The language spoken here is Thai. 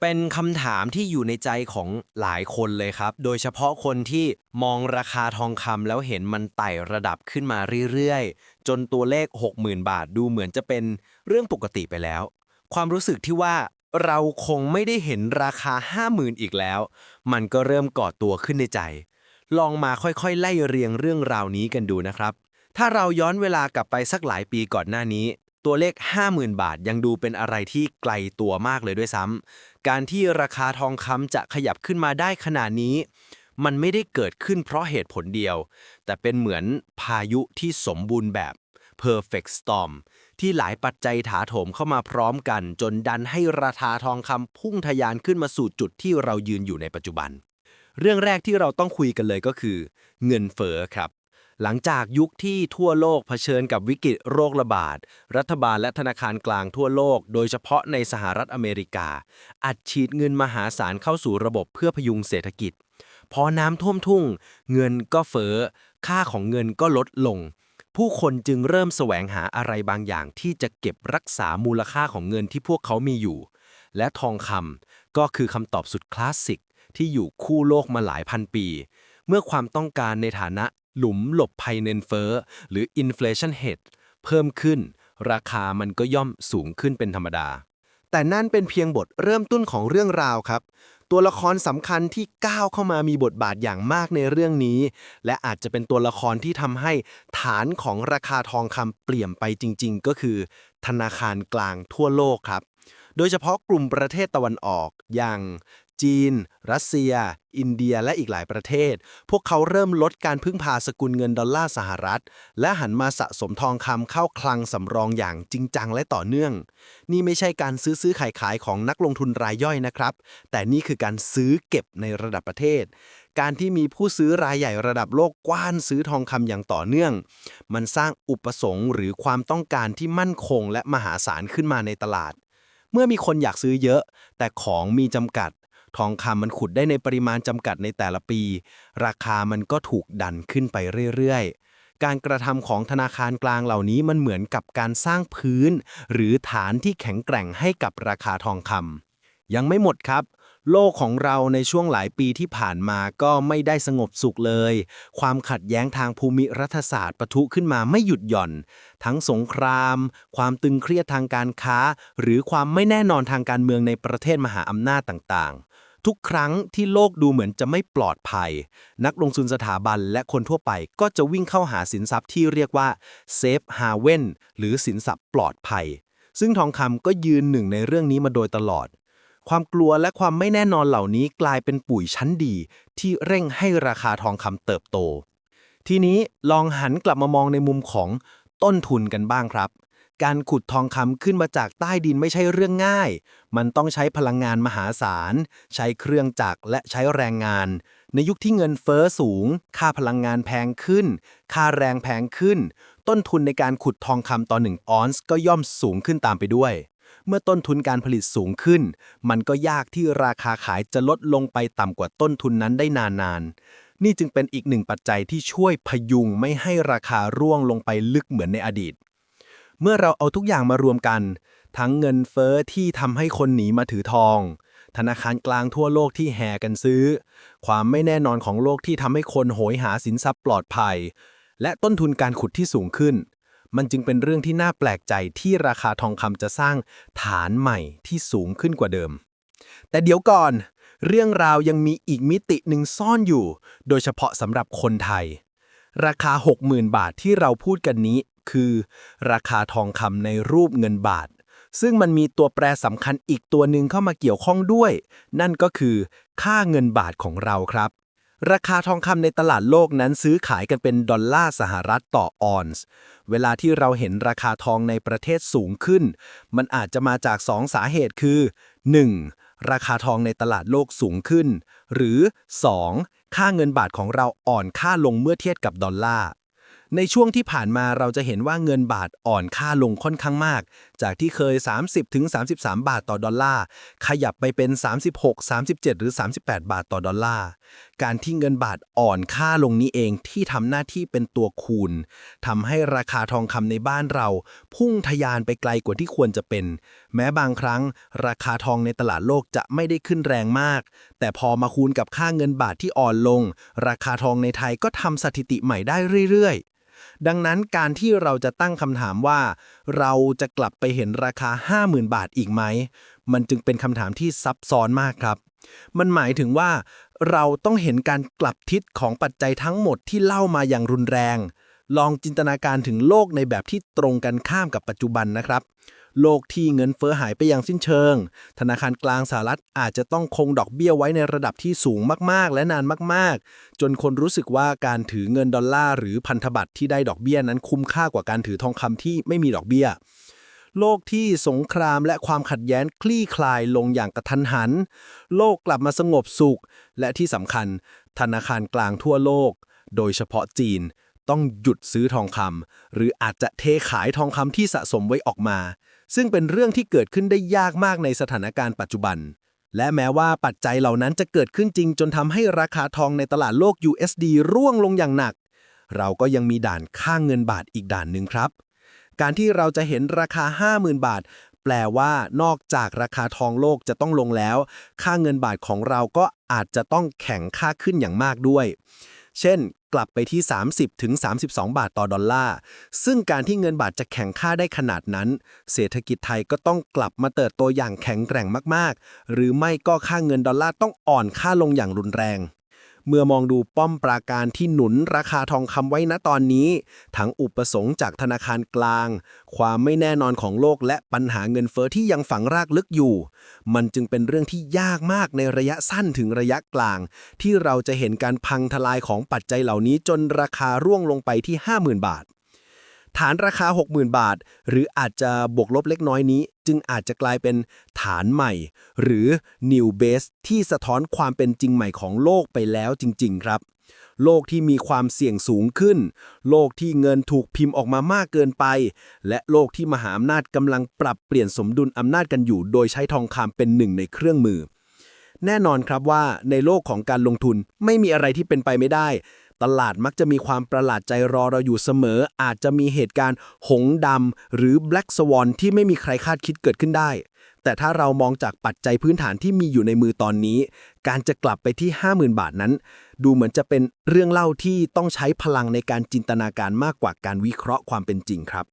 เป็นคำถามที่อยู่ในใจของหลายคนเลยครับ โดยเฉพาะคนที่มองราคาทองคำแล้วเห็นมันไต่ระดับขึ้นมาเรื่อยๆ จนตัวเลข 60,000 บาทดูเหมือนจะเป็นเรื่องปกติไปแล้ว ความรู้สึกที่ว่าเราคงไม่ได้เห็นราคา 50,000 อีกแล้ว มันก็เริ่มก่อตัวขึ้นในใจ ลองมาค่อยๆ ไล่เรียงเรื่องราวนี้กันดูนะครับ ถ้าเราย้อนเวลากลับไปสักหลายปีก่อนหน้านี้ ตัวเลข 50,000 บาทยังดูเป็นอะไรที่ไกลตัวมากเลยด้วยซ้ำ การที่ราคาทองคำจะขยับขึ้นมาได้ขนาดนี้ มันไม่ได้เกิดขึ้นเพราะเหตุผลเดียว แต่เป็นเหมือนพายุที่สมบูรณ์แบบ perfect storm ที่หลายปัจจัยถาโถมเข้ามาพร้อมกัน จนดันให้ราคาทองคำพุ่งทะยานขึ้นมาสู่จุดที่เรายืนอยู่ในปัจจุบัน เรื่องแรกที่เราต้องคุยกันเลยก็คือ เงินเฟ้อครับ หลังจากยุคที่ทั่วโลกเผชิญกับวิกฤตโรคระบาด รัฐบาลและธนาคารกลางทั่วโลก โดยเฉพาะในสหรัฐอเมริกา อัดฉีดเงินมหาศาลเข้าสู่ระบบเพื่อพยุงเศรษฐกิจ พอน้ำท่วมทุ่ง เงินก็เฟ้อ ค่าของเงินก็ลดลง ผู้คนจึงเริ่มแสวงหาอะไรบางอย่างที่จะเก็บรักษามูลค่าของเงินที่พวกเขามีอยู่ และทองคำก็คือคำตอบสุดคลาสสิกที่อยู่คู่โลกมาหลายพันปี เมื่อความต้องการในฐานะ หลุมหลบภัยเงินเฟ้อ หรือ inflation hedge เพิ่มขึ้น ราคามันก็ย่อมสูงขึ้นเป็นธรรมดา แต่นั่นเป็นเพียงบทเริ่มต้นของเรื่องราวครับ ตัวละครสำคัญที่ก้าวเข้ามามีบทบาทอย่างมากในเรื่องนี้ และอาจจะเป็นตัวละครที่ทำให้ฐานของราคาทองคำเปลี่ยนไปจริง ๆ ก็คือ ธนาคารกลางทั่วโลกครับ โดยเฉพาะกลุ่มประเทศตะวันออกอย่าง จีน รัสเซีย อินเดียและอีกหลายประเทศ พวกเขาเริ่มลดการพึ่งพาสกุลเงินดอลลาร์สหรัฐ และหันมาสะสมทองคำเข้าคลังสำรองอย่างจริงจังและต่อเนื่อง นี่ไม่ใช่การซื้อซื้อขายขายของนักลงทุนรายย่อยนะครับ แต่นี่คือการซื้อเก็บในระดับประเทศ การที่มีผู้ซื้อรายใหญ่ระดับโลกกว้านซื้อทองคำอย่างต่อเนื่อง มันสร้างอุปสงค์หรือความต้องการที่มั่นคงและมหาศาลขึ้นมาในตลาดเมื่อมีคนอยากซื้อเยอะ แต่ของมีจำกัด ทองคำมันขุดได้ในปริมาณจำกัดในแต่ละปี ราคามันก็ถูกดันขึ้นไปเรื่อยๆ การกระทำของธนาคารกลางเหล่านี้มันเหมือนกับการสร้างพื้น หรือฐานที่แข็งแกร่งให้กับราคาทองคำยังไม่หมดครับโลกของเราในช่วงหลายปีที่ผ่านมาก็ไม่ได้สงบสุขเลย ความขัดแย้งทางภูมิรัฐศาสตร์ปะทุขึ้นมาไม่หยุดหย่อน ทั้งสงคราม ความตึงเครียดทางการค้า หรือความไม่แน่นอนทางการเมืองในประเทศมหาอำนาจต่างๆ ทุกครั้งที่โลกดูเหมือนจะไม่ปลอดภัย นักลงทุนสถาบันและคนทั่วไปก็จะวิ่งเข้าหาสินทรัพย์ที่เรียกว่า Safe Haven หรือสินทรัพย์ปลอดภัย ซึ่งทองคำก็ยืนหนึ่งในเรื่องนี้มาโดยตลอด ความกลัวและความไม่แน่นอนเหล่านี้กลายเป็นปุ๋ยชั้นดี ที่เร่งให้ราคาทองคำเติบโต ทีนี้ลองหันกลับมามองในมุมของต้นทุนกันบ้างครับ การขุดทองคำขึ้นมาจากใต้ดินไม่ใช่เรื่องง่าย มันต้องใช้พลังงานมหาศาล ใช้เครื่องจักรและใช้แรงงาน ในยุคที่เงินเฟ้อสูง ค่าพลังงานแพงขึ้น ค่าแรงแพงขึ้น ต้นทุนในการขุดทองคำต่อหนึ่งออนซ์ก็ย่อมสูงขึ้นตามไปด้วย เมื่อต้นทุนการผลิตสูงขึ้น มันก็ยากที่ราคาขายจะลดลงไปต่ำกว่าต้นทุนนั้นได้นานๆนี่จึงเป็นอีกหนึ่งปัจจัยที่ช่วยพยุงไม่ให้ราคาร่วงลงไปลึกเหมือนในอดีต เมื่อเราเอาทุกอย่างมารวมกัน ทั้งเงินเฟ้อที่ทำให้คนหนีมาถือทอง ธนาคารกลางทั่วโลกที่แห่กันซื้อ ความไม่แน่นอนของโลกที่ทำให้คนโหยหาสินทรัพย์ปลอดภัย และต้นทุนการขุดที่สูงขึ้น มันจึงเป็นเรื่องที่น่าแปลกใจที่ราคาทองคำจะสร้างฐานใหม่ที่สูงขึ้นกว่าเดิม แต่เดี๋ยวก่อน เรื่องราวยังมีอีกมิติหนึ่งซ่อนอยู่ โดยเฉพาะสำหรับคนไทยราคา 60,000 บาทที่เราพูดกันนี้ คือ ราคาทองคำในรูปเงินบาท ซึ่งมันมีตัวแปรสำคัญอีกตัวหนึ่งเข้ามาเกี่ยวข้องด้วย นั่นก็คือ ค่าเงินบาทของเราครับ ราคาทองคำในตลาดโลกนั้นซื้อขายกันเป็นดอลลาร์สหรัฐต่อออนซ์ เวลาที่เราเห็นราคาทองในประเทศสูงขึ้น มันอาจจะมาจาก2สาเหตุคือ 1. ราคาทองในตลาดโลกสูงขึ้น หรือ 2. ค่าเงินบาทของเราอ่อนค่าลงเมื่อเทียบกับดอลลาร์ ในช่วงที่ผ่านมาเราจะเห็นว่าเงินบาทอ่อนค่าลงค่อนข้างมาก จากที่เคย 30-33 บาทต่อดอลลาร์ ขยับไปเป็น 36 37 หรือ 38 บาทต่อดอลลาร์ การที่เงินบาทอ่อนค่าลงนี้เองที่ทำหน้าที่เป็นตัวคูณทำให้ราคาทองคำในบ้านเรา พุ่งทะยานไปไกลกว่าที่ควรจะเป็น แม้บางครั้ง ราคาทองในตลาดโลกจะไม่ได้ขึ้นแรงมาก แต่พอมาคูณกับค่าเงินบาทที่อ่อนลง ราคาทองในไทยก็ทำสถิติใหม่ได้เรื่อยๆ ดังนั้นการที่เราจะตั้งคำถามว่า เราจะกลับไปเห็นราคา 50,000 บาทอีกไหม มันจึงเป็นคำถามที่ซับซ้อนมากครับ มันหมายถึงว่า เราต้องเห็นการกลับทิศของปัจจัยทั้งหมดที่เล่ามาอย่างรุนแรง ลองจินตนาการถึงโลกในแบบที่ตรงกันข้ามกับปัจจุบันนะครับ โลกที่เงินเฟ้อหายไปอย่างสิ้นเชิง ธนาคารกลางสหรัฐอาจจะต้องคงดอกเบี้ยไว้ในระดับที่สูงมากๆ และนานมากๆ จนคนรู้สึกว่าการถือเงินดอลลาร์หรือพันธบัตรที่ได้ดอกเบี้ยนั้นคุ้มค่ากว่าการถือทองคำที่ไม่มีดอกเบี้ย โลกที่สงครามและความขัดแย้งคลี่คลายลงอย่างกระทันหัน โลกกลับมาสงบสุข และที่สำคัญ ธนาคารกลางทั่วโลก โดยเฉพาะจีนต้องหยุดซื้อทองคำหรืออาจจะเทขายทองคำที่สะสมไว้ออกมา ซึ่งเป็นเรื่องที่เกิดขึ้นได้ยากมากในสถานการณ์ปัจจุบัน และแม้ว่าปัจจัยเหล่านั้นจะเกิดขึ้นจริง จนทำให้ราคาทองในตลาดโลก USD ร่วงลงอย่างหนัก เราก็ยังมีด่านค่างเงินบาทอีกด่านหนึ่งครับ การที่เราจะเห็นราคา 50,000 บาท แปลว่านอกจากราคาทองโลกจะต้องลงแล้ว ค่าเงินบาทของเราก็อาจจะต้องแข็งค่าขึ้นอย่างมากด้วย เช่น กลับไปที่ 30ถึง32บาทต่อดอลลาร์ ซึ่งการที่เงินบาทจะแข็งค่าได้ขนาดนั้น เศรษฐกิจไทยก็ต้องกลับมาเติบโตอย่างแข็งแกร่งมาก ๆ หรือไม่ก็ค่าเงินดอลลาร์ต้องอ่อนค่าลงอย่างรุนแรง เมื่อมองดูป้อมปราการที่หนุนราคาทองคำไว้ณตอนนี้ ทั้งอุปสงค์จากธนาคารกลาง ความไม่แน่นอนของโลกและปัญหาเงินเฟอ้อที่ยังฝังรากลึกอยู่ มันจึงเป็นเรื่องที่ยากมากในระยะสั้นถึงระยะกลาง ที่เราจะเห็นการพังทลายของปัจจัยเหล่านี้จนราคาร่วงลงไปที่ 50,000 บาท ฐานราคา 60,000 บาท หรืออาจจะบวกลบเล็กน้อยนี้ จึงอาจจะกลายเป็นฐานใหม่ หรือ new base ที่สะท้อนความเป็นจริงใหม่ของโลกไปแล้วจริง ๆ ครับ โลกที่มีความเสี่ยงสูงขึ้น โลกที่เงินถูกพิมพ์ออกมามากเกินไป และโลกที่มหาอำนาจกำลังปรับเปลี่ยนสมดุลอำนาจกันอยู่ โดยใช้ทองคำเป็นหนึ่งในเครื่องมือ แน่นอนครับว่าในโลกของการลงทุนไม่มีอะไรที่เป็นไปไม่ได้ ตลาดมักจะมีความประหลาดใจรอเราอยู่เสมอ อาจจะมีเหตุการณ์หงดำหรือ Black Swan ที่ไม่มีใครคาดคิดเกิดขึ้นได้ แต่ถ้าเรามองจากปัจจัยพื้นฐานที่มีอยู่ในมือตอนนี้ การจะกลับไปที่ 50,000 บาทนั้น ดูเหมือนจะเป็นเรื่องเล่าที่ต้องใช้พลังในการจินตนาการมากกว่าการวิเคราะห์ความเป็นจริงครับ